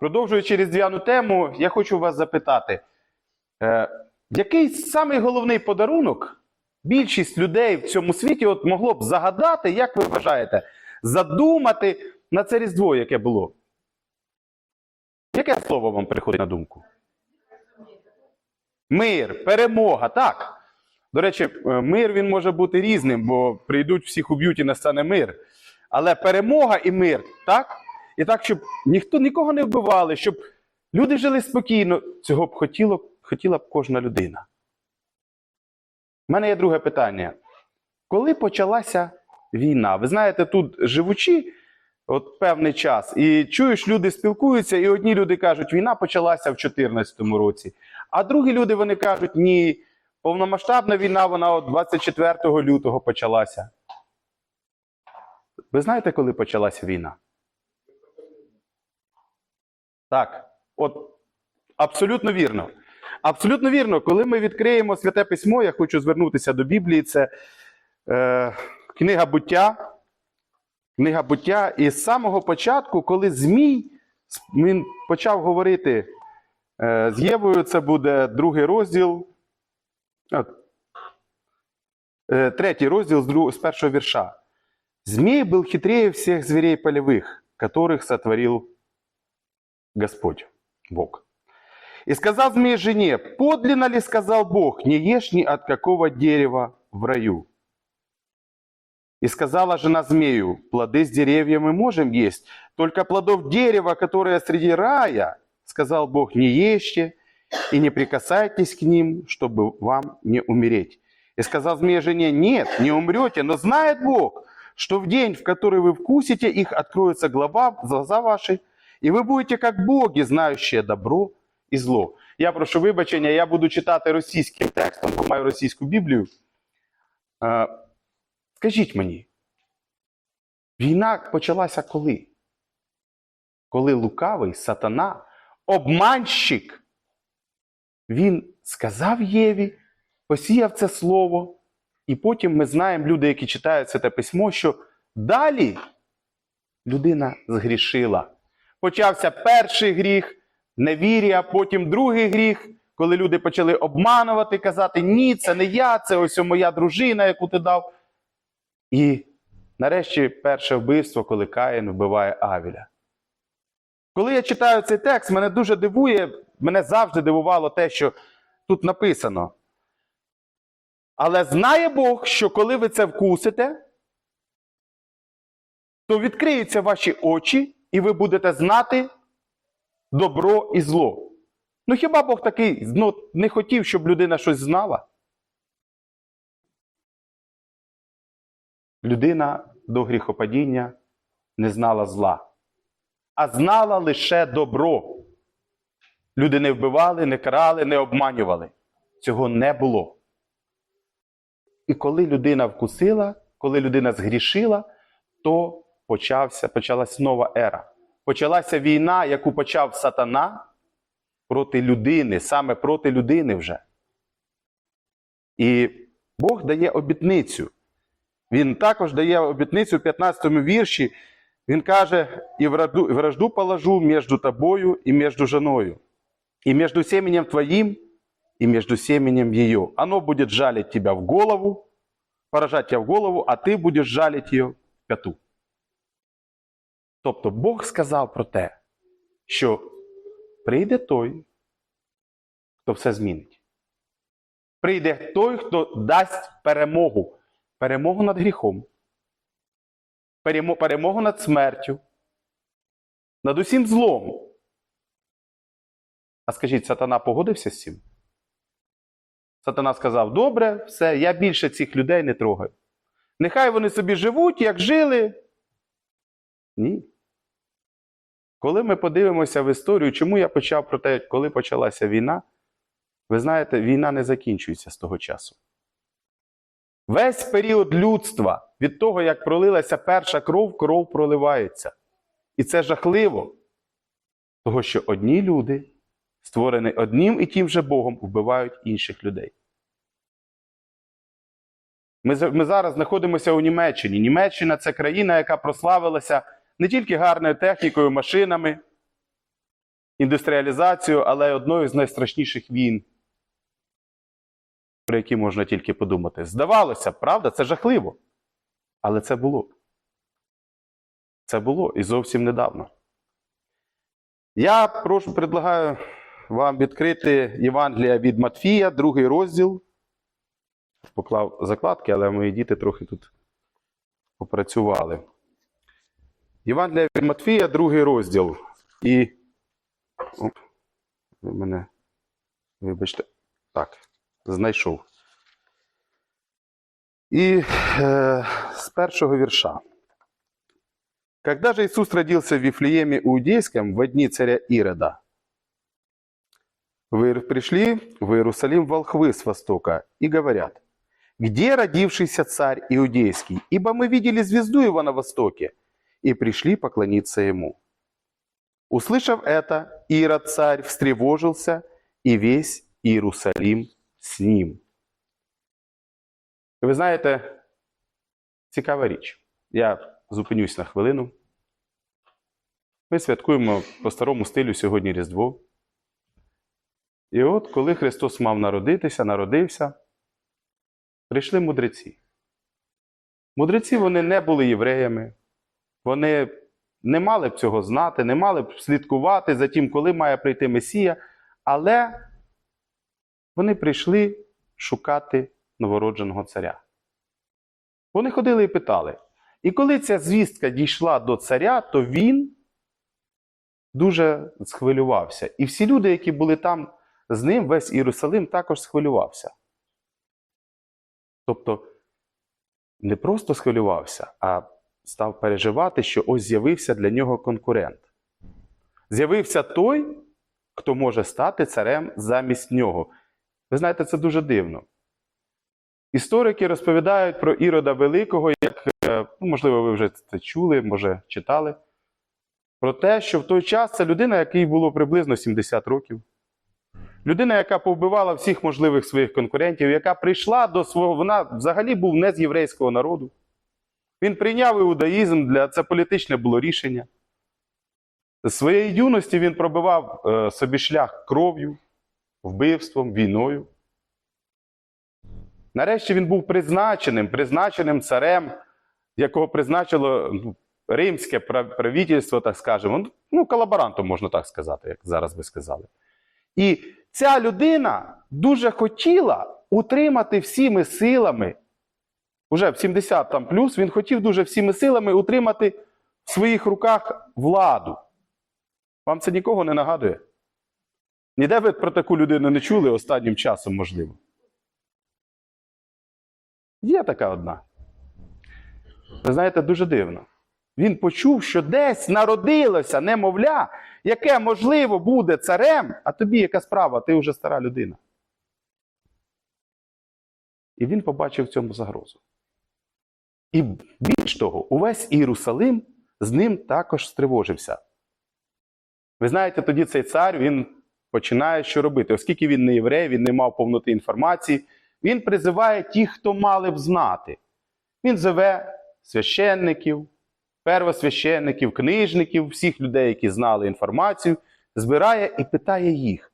Продовжуючи різдвяну тему, я хочу вас запитати, е, який самий головний подарунок більшість людей в цьому світі от могло б загадати, як ви вважаєте, задумати на це Різдво, яке було? Яке слово вам приходить на думку? Мир, перемога, так. До речі, е, мир він може бути різним, бо прийдуть всіх уб'ють і настане мир. Але перемога і мир, так? І так, щоб ніхто нікого не вбивали, щоб люди жили спокійно, цього б хотіло, хотіла б кожна людина. У мене є друге питання. Коли почалася війна? Ви знаєте, тут живучи от певний час, і чуєш, люди спілкуються, і одні люди кажуть, війна почалася в 2014 році, а другі люди вони кажуть, ні, повномасштабна війна, вона от 24 лютого почалася. Ви знаєте, коли почалася війна? Так, от абсолютно вірно. Абсолютно вірно, коли ми відкриємо святе письмо, я хочу звернутися до Біблії, це е, книга буття. Книга буття. І з самого початку, коли Змій він почав говорити е, з Євою, це буде другий розділ. От, е, третій розділ з, друг, з першого вірша. Змей был хитрее всех зверей полевых, которых сотворил Господь, Бог. И сказал змей жене, подлинно ли сказал Бог, не ешь ни от какого дерева в раю? И сказала жена змею, плоды с деревья мы можем есть, только плодов дерева, которое среди рая, сказал Бог, не ешьте и не прикасайтесь к ним, чтобы вам не умереть. И сказал змей жене, нет, не умрете, но знает Бог, что в день, в который вы вкусите их, откроются глава, глаза ваши, і ви будете як боги, знаючи добро і зло. Я прошу вибачення, я буду читати російським текстом, бо маю російську Біблію. Е, скажіть мені, війна почалася коли? Коли лукавий сатана, обманщик, він сказав Єві, посіяв це слово, і потім ми знаємо, люди, які читають це те письмо, що далі людина згрішила. Почався перший гріх, невір'я, потім другий гріх, коли люди почали обманувати, казати, ні, це не я, це ось моя дружина, яку ти дав. І нарешті перше вбивство, коли Каїн вбиває Авіля. Коли я читаю цей текст, мене дуже дивує, мене завжди дивувало те, що тут написано. Але знає Бог, що коли ви це вкусите, то відкриються ваші очі, і ви будете знати добро і зло. Ну хіба Бог такий ну, не хотів, щоб людина щось знала? Людина до гріхопадіння не знала зла, а знала лише добро. Люди не вбивали, не крали, не обманювали. Цього не було. І коли людина вкусила, коли людина згрішила, то почався, почалась нова ера. Почалася війна, яку почав сатана проти людини, саме проти людини вже. І Бог дає обітницю. Він також дає обітницю в 15 вірші. Він каже: і вражду, положу між тобою і між женою, і між семенем твоїм, и между семенем ее. Оно будет жалить тебя в голову, поражать тебя в голову, а ти будеш жалить її в п'яту. Тобто Бог сказав про те, що прийде той, хто все змінить. Прийде той, хто дасть перемогу. Перемогу над гріхом, перемогу над смертю, над усім злом. А скажіть, сатана погодився з цим? Сатана сказав: добре, все, я більше цих людей не трогаю. Нехай вони собі живуть, як жили. Ні. Коли ми подивимося в історію, чому я почав про те, коли почалася війна, ви знаєте, війна не закінчується з того часу. Весь період людства, від того, як пролилася перша кров, кров проливається. І це жахливо. Того, що одні люди, створені одним і тим же Богом, вбивають інших людей. Ми, ми зараз знаходимося у Німеччині. Німеччина це країна, яка прославилася не тільки гарною технікою, машинами, індустріалізацію, але одною з найстрашніших війн, про які можна тільки подумати. Здавалося, правда, це жахливо. Але це було. Це було і зовсім недавно. Я прошу, предлагаю вам відкрити Євангелія від Матфія, другий розділ. Поклав закладки, але мої діти трохи тут попрацювали. Євангелія від Матфія, другий розділ. І. Оп, ви мене. Вибачте. Так, знайшов. І е, з першого вірша. Когда же Иисус родился в Вифлееме Иудейском в дни царя Ирода, вы пришли в Иерусалим волхвы с востока и говорят, где родившийся царь Иудейский? Ибо мы видели звезду его на востоке и пришли поклониться ему. Услышав это, Ирод царь встревожился, и весь Иерусалим с ним. Ви знаєте, цікава річ. Я зупинюсь на хвилину. Ми святкуємо по старому стилю сьогодні Різдво. І от коли Христос мав народитися, народився, прийшли мудреці. Мудреці вони не були євреями, вони не мали б цього знати, не мали б слідкувати за тим, коли має прийти Месія, але вони прийшли шукати новородженого царя. Вони ходили і питали. І коли ця звістка дійшла до царя, то він дуже схвилювався. І всі люди, які були там з ним, весь Єрусалим також схвилювався. Тобто, не просто схвилювався, а став переживати, що ось з'явився для нього конкурент. З'явився той, хто може стати царем замість нього. Ви знаєте, це дуже дивно. Історики розповідають про Ірода Великого, як, е, ну, можливо, ви вже це чули, може, читали, про те, що в той час це людина, якій було приблизно 70 років. Людина, яка повбивала всіх можливих своїх конкурентів, яка прийшла до свого, вона взагалі був не з єврейського народу. Він прийняв іудаїзм, для це політичне було рішення. З своєї юності він пробивав е, собі шлях кров'ю, вбивством, війною. Нарешті він був призначеним, призначеним царем, якого призначило ну, римське правительство, так скажемо. Ну, колаборантом, можна так сказати, як зараз би сказали. І ця людина дуже хотіла утримати всіми силами, уже в 70 там плюс, він хотів дуже всіми силами утримати в своїх руках владу. Вам це нікого не нагадує? Ніде ви про таку людину не чули останнім часом, можливо. Є така одна. Ви знаєте, дуже дивно. Він почув, що десь народилося немовля, яке, можливо, буде царем, а тобі яка справа, ти вже стара людина. І він побачив в цьому загрозу. І більш того, увесь Єрусалим з ним також стривожився. Ви знаєте, тоді цей цар він починає що робити. Оскільки він не єврей, він не мав повноти інформації, він призиває тих, хто мали б знати. Він зове священників, первосвященників, книжників, всіх людей, які знали інформацію, збирає і питає їх: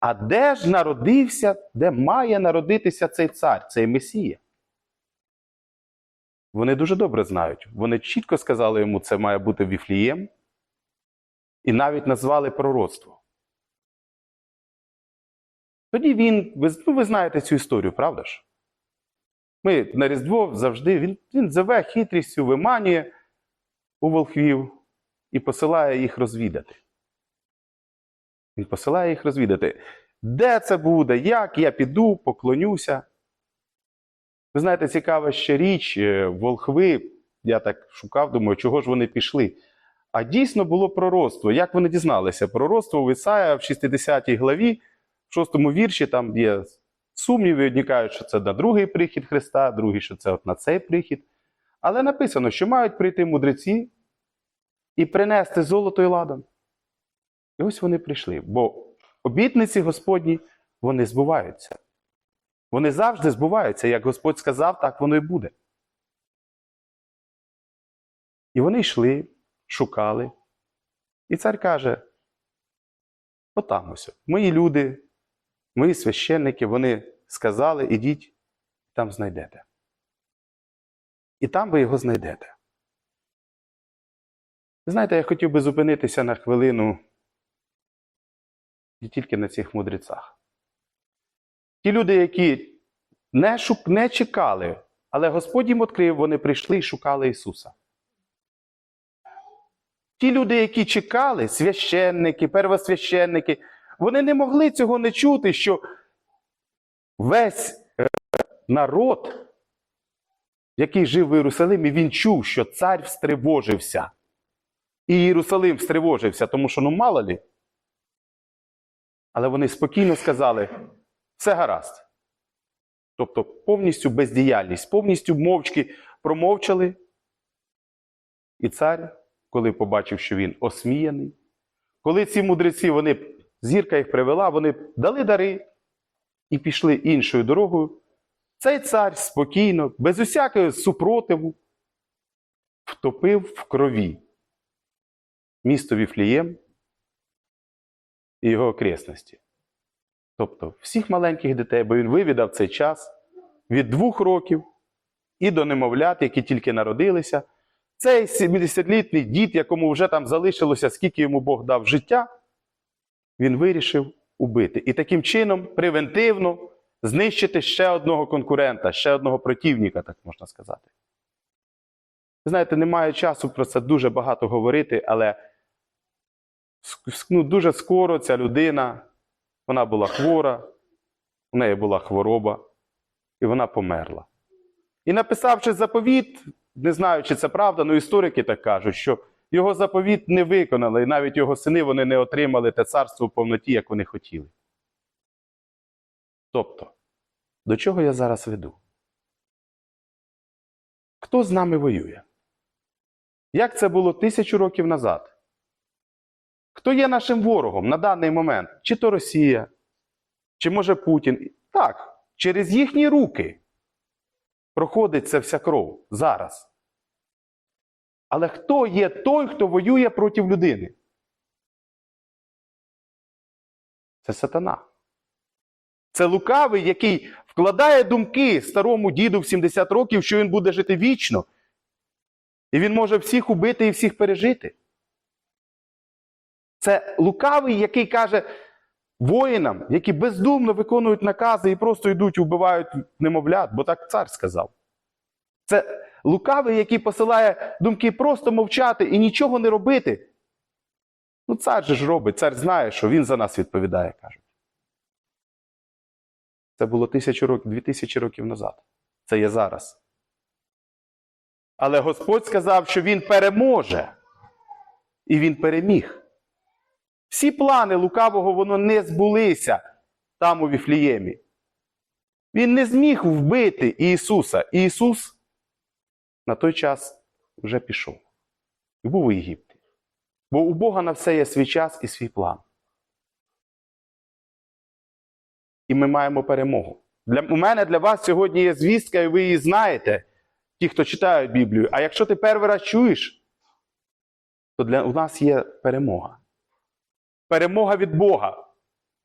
а де ж народився, де має народитися цей цар, цей Месія? Вони дуже добре знають. Вони чітко сказали йому, це має бути Віфлієм, і навіть назвали пророцтво. Тоді він, ви, ну, ви знаєте цю історію, правда ж? Ми на Різдво завжди, він, він зове хитрістю, виманює у волхвів і посилає їх розвідати. Він посилає їх розвідати. Де це буде, як я піду, поклонюся. Ви знаєте, цікава ще річ, е, волхви, я так шукав, думаю, чого ж вони пішли. А дійсно було пророцтво. Як вони дізналися? Пророцтво в Ісая в 60 главі, в 6 вірші, там є сумніви, одні кажуть, що це на другий прихід Христа, другі, що це от на цей прихід. Але написано, що мають прийти мудреці і принести золото і ладан. І ось вони прийшли. Бо обітниці Господні, вони збуваються. Вони завжди збуваються. Як Господь сказав, так воно і буде. І вони йшли, шукали. І цар каже: Отам ось. Мої люди, мої священники, вони сказали, ідіть, там знайдете. І там ви його знайдете. Знаєте, я хотів би зупинитися на хвилину і тільки на цих мудрецях. Ті люди, які не, шук, не чекали, але Господь їм відкрив, вони прийшли і шукали Ісуса. Ті люди, які чекали, священники, первосвященники, вони не могли цього не чути, що весь е, народ, який жив в Єрусалимі, він чув, що цар встривожився. І Єрусалим встривожився, тому що ну мало лі. Але вони спокійно сказали: все гаразд. Тобто повністю бездіяльність, повністю мовчки промовчали. І цар, коли побачив, що він осміяний, коли ці мудреці, вони, зірка їх привела, вони дали дари і пішли іншою дорогою, цей цар спокійно, без усякого супротиву, втопив в крові місто Віфлієм і його окресності. Тобто всіх маленьких дітей, бо він вивідав цей час від двох років і до немовлят, які тільки народилися. Цей 70-літній дід, якому вже там залишилося, скільки йому Бог дав життя, він вирішив убити. І таким чином превентивно знищити ще одного конкурента, ще одного противника, так можна сказати. Знаєте, немає часу про це дуже багато говорити, але ну, дуже скоро ця людина, вона була хвора, у неї була хвороба, і вона померла. І написавши заповіт, не знаю, чи це правда, але історики так кажуть, що його заповіт не виконали, і навіть його сини вони не отримали те царство в повноті, як вони хотіли. Тобто, до чого я зараз веду? Хто з нами воює? Як це було тисячу років назад? Хто є нашим ворогом на даний момент? Чи то Росія, чи може Путін? Так, через їхні руки проходить ця вся кров зараз. Але хто є той, хто воює проти людини? Це сатана. Це лукавий, який вкладає думки старому діду в 70 років, що він буде жити вічно. І він може всіх убити і всіх пережити. Це лукавий, який каже воїнам, які бездумно виконують накази і просто йдуть вбивають немовлят, бо так цар сказав. Це лукавий, який посилає думки просто мовчати і нічого не робити. Ну, цар же ж робить, цар знає, що він за нас відповідає, кажуть. Це було тисячу років, дві тисячі років назад. Це є зараз. Але Господь сказав, що Він переможе. І Він переміг. Всі плани лукавого воно не збулися там у Віфліємі. Він не зміг вбити Ісуса. І Ісус на той час вже пішов. І був у Єгипті. Бо у Бога на все є свій час і свій план. І ми маємо перемогу. Для, У мене для вас сьогодні є звістка, і ви її знаєте, ті, хто читають Біблію. А якщо ти перший раз чуєш, то для у нас є перемога. Перемога від Бога.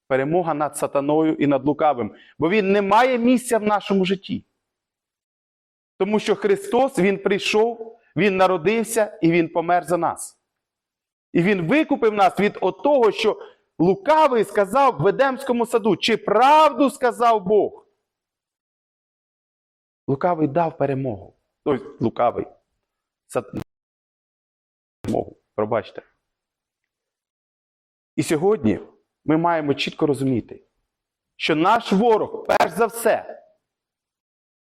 Перемога над сатаною і над лукавим. Бо Він не має місця в нашому житті. Тому що Христос Він прийшов, Він народився і Він помер за нас. І Він викупив нас від того, що лукавий сказав в Едемському саду, чи правду сказав Бог. Лукавий дав перемогу. Ой, лукавий. Перемогу. Пробачте. І сьогодні ми маємо чітко розуміти, що наш ворог, перш за все,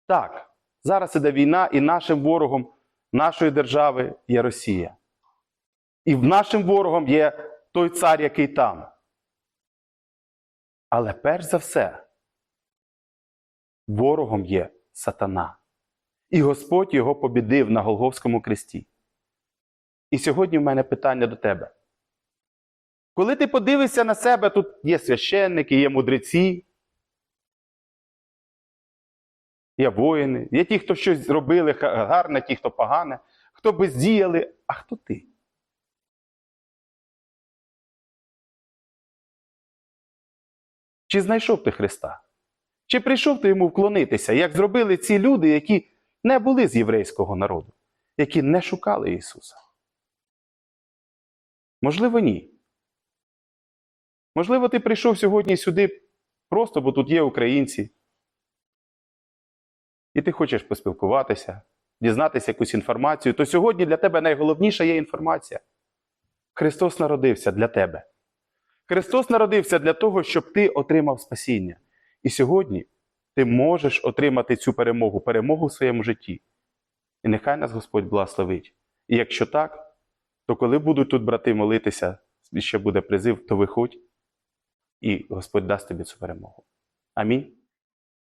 так, зараз іде війна, і нашим ворогом нашої держави є Росія. І нашим ворогом є той цар, який там. Але перш за все, ворогом є сатана. І Господь його побідив на Голговському кресті. І сьогодні в мене питання до тебе. Коли ти подивишся на себе, тут є священники, є мудреці, є воїни, є ті, хто щось зробили гарне, ті, хто погане, хто бездіяли, а хто ти? Чи знайшов ти Христа? Чи прийшов ти йому вклонитися, як зробили ці люди, які не були з єврейського народу, які не шукали Ісуса? Можливо, ні. Можливо, ти прийшов сьогодні сюди просто, бо тут є українці. І ти хочеш поспілкуватися, дізнатися якусь інформацію, то сьогодні для тебе найголовніша є інформація. Христос народився для тебе. Христос народився для того, щоб ти отримав спасіння. І сьогодні ти можеш отримати цю перемогу, перемогу в своєму житті. І нехай нас Господь благословить. І якщо так, то коли будуть тут брати молитися, і ще буде призив, то виходь, і Господь дасть тобі цю перемогу. Амінь.